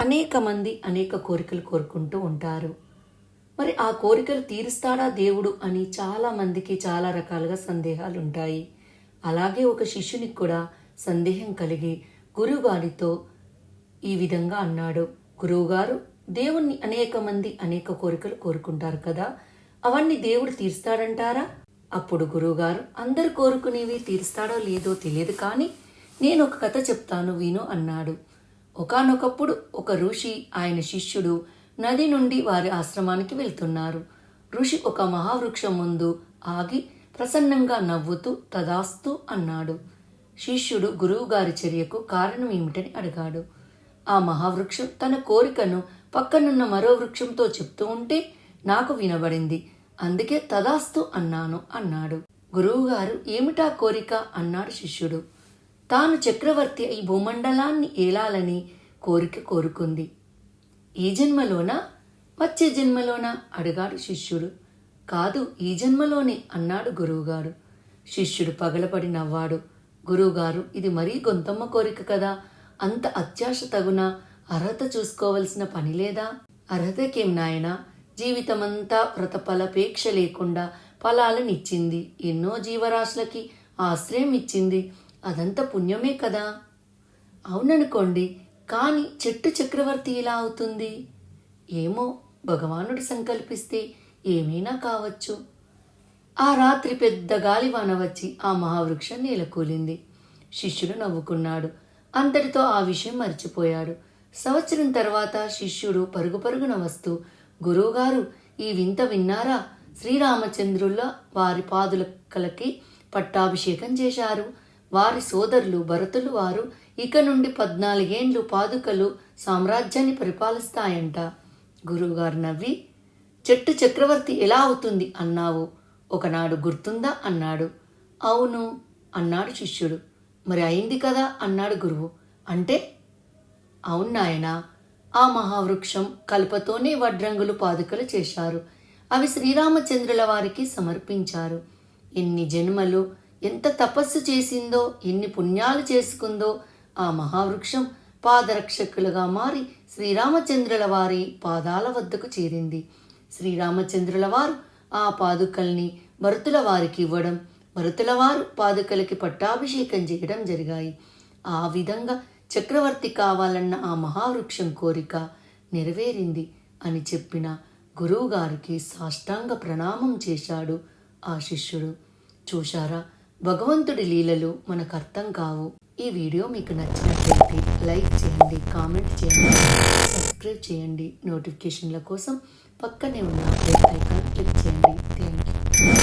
అనేక మంది అనేక కోరికలు కోరుకుంటూ ఉంటారు. మరి ఆ కోరికలు తీరుస్తాడా దేవుడు అని చాలా మందికి చాలా రకాలుగా సందేహాలు ఉంటాయి అలాగే ఒక శిష్యునికి కూడా సందేహం కలిగి గురువుగారితో ఈ విధంగా అన్నాడు. గురువుగారు దేవుణ్ణి అనేక మంది అనేక కోరికలు కోరుకుంటారు కదా అవన్నీ దేవుడు తీరుస్తాడంటారా? అప్పుడు గురువుగారు అందరు కోరుకునేవి తీరుస్తాడో లేదో తెలియదు కానీ నేను ఒక కథ చెప్తాను విను అన్నాడు. ఒకానొకప్పుడు ఒక ఋషి ఆయన శిష్యుడు నది నుండి వారి ఆశ్రమానికి వెళ్తున్నారు. ఋషి ఒక మహావృక్షం ముందు ఆగి ప్రసన్నంగా నవ్వుతూ తదాస్తు అన్నాడు. శిష్యుడు గురువుగారి చర్యకు కారణం ఏమిటని అడిగాడు. ఆ మహావృక్షం తన కోరికను పక్కనున్న మరో వృక్షంతో చెప్తూ ఉంటే నాకు వినబడింది. అందుకే తదాస్తు అన్నాను అన్నాడు. గురువుగారు ఏమిటా కోరిక? అన్నాడు శిష్యుడు. తాను చక్రవర్తి ఈ భూమండలాన్ని ఏలాలని కోరిక కోరుకుంది. ఈ జన్మలోనా? వచ్చే జన్మలోనా? అడిగాడు శిష్యుడు. కాదు ఈ జన్మలోనే అన్నాడు గురువుగారు. శిష్యుడు పగలపడి నవ్వాడు. గురువుగారు ఇది మరీ గొంతమ్మ కోరిక కదా? అంత అత్యాశ తగున? అర్హత చూసుకోవలసిన పని లేదా? అర్హతకేం నాయనా? జీవితమంతా వ్రతఫలపేక్ష లేకుండా ఫలాలనిచ్చింది. ఎన్నో జీవరాశులకి ఆశ్రయం ఇచ్చింది అదంతా పుణ్యమే కదా? అవుననుకోండి కానీ చెట్టు చక్రవర్తి ఎలా అవుతుంది? ఏమో భగవానుడు సంకల్పిస్తే ఏమైనా కావచ్చు. ఆ రాత్రి పెద్ద గాలివాన వచ్చి ఆ మహావృక్షం నేలకూలింది. శిష్యుడు నవ్వుకున్నాడు. అంతటితో ఆ విషయం మర్చిపోయాడు. సంవత్సరం తర్వాత శిష్యుడు పరుగు పరుగున వస్తూ గురువుగారు ఈ వింత విన్నారా? శ్రీరామచంద్రుల వారి పాదులకలకి పట్టాభిషేకం చేశారు. వారి సోదరులు భరతులు వారు ఇక నుండి పద్నాలుగేండ్లు పాదుకలు సామ్రాజ్యాన్ని పరిపాలిస్తాయంట. గురువుగారు నవ్వి చెట్టు చక్రవర్తి ఎలా అవుతుంది? అన్నావు. ఒకనాడు గుర్తుందా? అన్నాడు. అవును అన్నాడు శిష్యుడు. మరి అయింది కదా? అన్నాడు గురువు. అంటే? అవును నాయనా ఆ మహావృక్షం కల్పతోనే వడ్రంగులు పాదుకలు చేశారు. అవి శ్రీరామచంద్రుల వారికి సమర్పించారు. ఎన్ని జన్మలు ఎంత తపస్సు చేసిందో ఎన్ని పుణ్యాలు చేసుకుందో ఆ మహావృక్షం పాదరక్షకులుగా మారి శ్రీరామచంద్రుల వారి పాదాల వద్దకు చేరింది. శ్రీరామచంద్రుల వారు ఆ పాదుకల్ని భరతుల వారికి ఇవ్వడం భరతుల వారు పాదుకలకి పట్టాభిషేకం చేయడం జరిగాయి. ఆ విధంగా చక్రవర్తి కావాలన్న ఆ మహావృక్షం కోరిక నెరవేరింది అని చెప్పిన గురువుగారికి సాష్టాంగ ప్రణామం చేశాడు ఆ శిష్యుడు. చూశారా? భగవంతుడి లీలలు మనకు అర్థం కావు. ఈ వీడియో మీకు నచ్చినట్లయితే లైక్ చేయండి కామెంట్ చేయండి సబ్స్క్రైబ్ చేయండి. నోటిఫికేషన్ల కోసం పక్కనే ఉన్న బెల్ ఐకాన్